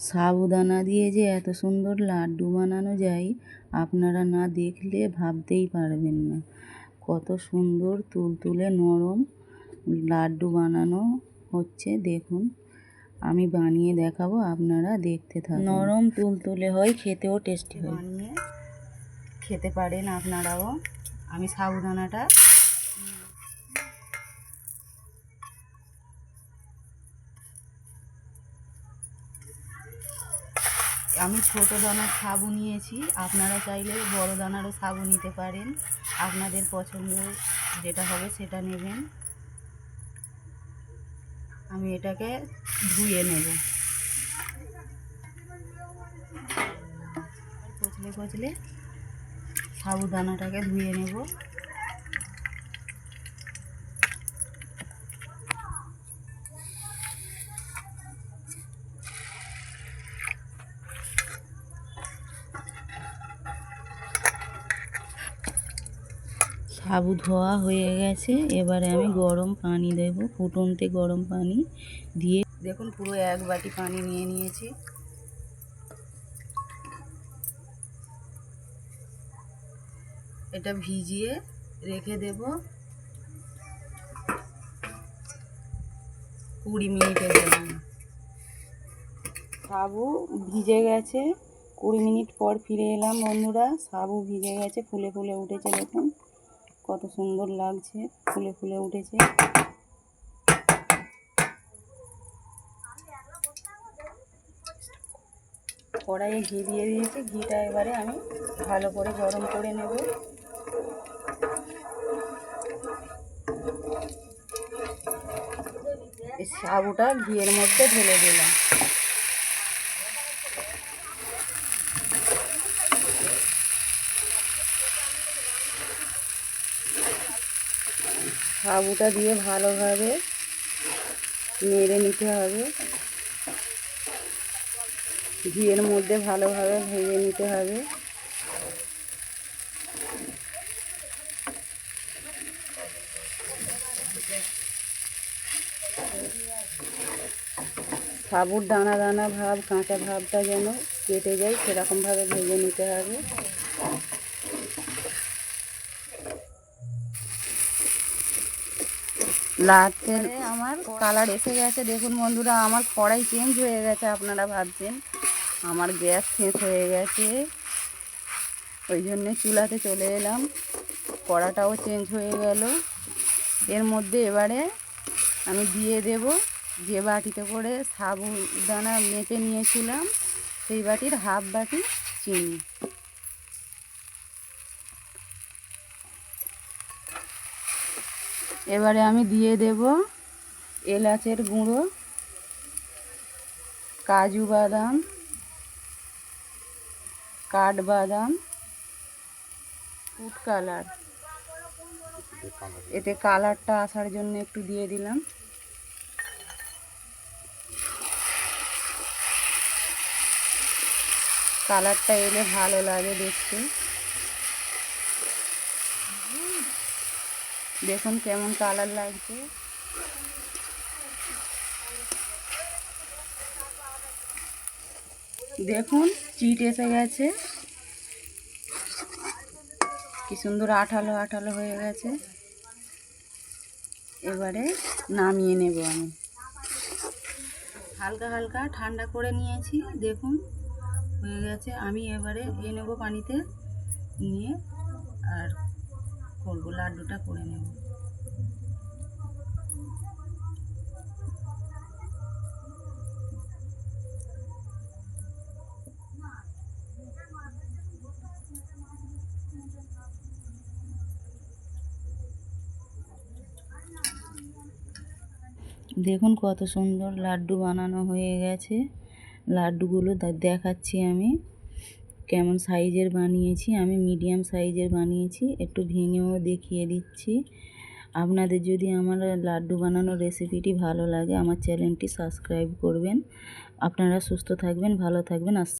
সাবুদানা দিয়ে যে এত সুন্দর লাড্ডু বানানো যায় আপনারা না দেখলে ভাবতেই পারবেন না। কত সুন্দর তুলতুলে নরম লাড্ডু বানানো হচ্ছে দেখুন। আমি বানিয়ে দেখাবো আপনারা দেখতে থাকুন। নরম তুলতুলে হয় খেতেও টেস্টি হয়। বানিয়ে খেতে পারেন আপনারাও। আমি সাবুদানাটা আমি ছোটো দানার সাবু নিয়েছি। আপনারা চাইলে বড় দানারও সাবু নিতে পারেন। আপনাদের পছন্দ যেটা হবে সেটা নেবেন। আমি এটাকে ধুয়ে নেব। কচলে কচলে সাবুদানাটাকে ধুয়ে নেব। সাবু ধোয়া হয়ে গেছে। এবারে আমি গরম পানি দেব, ফুটনতে গরম পানি দিয়ে। দেখুন, পুরো এক বাটি পানি নিয়ে নিয়েছি। এটা ভিজিয়ে রেখে দেব। কুড়ি মিনিটের জন্য। সাবু ভিজে গেছে। কুড়ি মিনিট পর ফিরে এলাম বন্ধুরা। সাবু ভিজে গেছে, ফুলে ফুলে উঠেছে দেখুন। কত সুন্দর লাগছে, ফুলে ফুলে উঠেছে। কড়াইয়ে ঘি দিয়ে দিয়েছি, ঘিটা এবারে আমি ভালো করে গরম করে নেব। সাবুটা ঘিয়ের মধ্যে ঢেলে দিলাম। সাবুটা দিয়ে ভালোভাবে নেড়ে নিতে হবে। ঘিয়ের মধ্যে ভালোভাবে ভেজে নিতে হবে। সাবুর দানা দানা ভাব, কাঁচা ভাবটা যেন কেটে যায়, সেরকমভাবে ভেজে নিতে হবে। লাতে আমার কালার এসে গেছে। দেখুন বন্ধুরা, আমার কড়াই চেঞ্জ হয়ে গেছে, আপনারা ভাবছেন। আমার গ্যাস শেষ হয়ে গেছে। ওই জন্যে চুলাতে চলে এলাম। কড়াটাও চেঞ্জ হয়ে গেল। এর মধ্যে এবারে আমি দিয়ে দেব যে বাটিতে করে সাবুদানা মেপে নিয়েছিলাম, সেই বাটির হাফ বাটি চিনি। এবারে আমি দিয়ে দেব এলাচের গুঁড়ো, কাজু বাদাম, কাঠবাদাম, ফুড কালার। এতে কালারটা আসার জন্য একটু দিয়ে দিলাম। কালারটা এলে ভালো লাগে দেখতে। দেখুন কেমন কালার লাগছে। দেখুন চিট এসে গেছে। কি সুন্দর আঠালো আঠালো হয়ে গেছে। এবারে নামিয়ে নেব আমি। হালকা হালকা ঠান্ডা করে নিয়েছি, দেখুন। হয়ে গেছে, আমি এবারে এ নেব পানিতে নিয়ে, আর করব লাড্ডুটা করে নেব। দেখুন কত সুন্দর লাড্ডু বানানো হয়ে গেছে। লাড্ডুগুলো দেখাচ্ছি আমি। কেমন সাইজের বানিয়েছি, আমি মিডিয়াম সাইজের বানিয়েছি, একটু ভেঙেও দেখিয়ে দিচ্ছি। আপনাদের যদি আমার লাড্ডু বানানোর রেসিপিটি ভালো লাগে, আমার চ্যানেলটি সাবস্ক্রাইব করবেন। আপনারা সুস্থ থাকবেন, ভালো থাকবেন, আস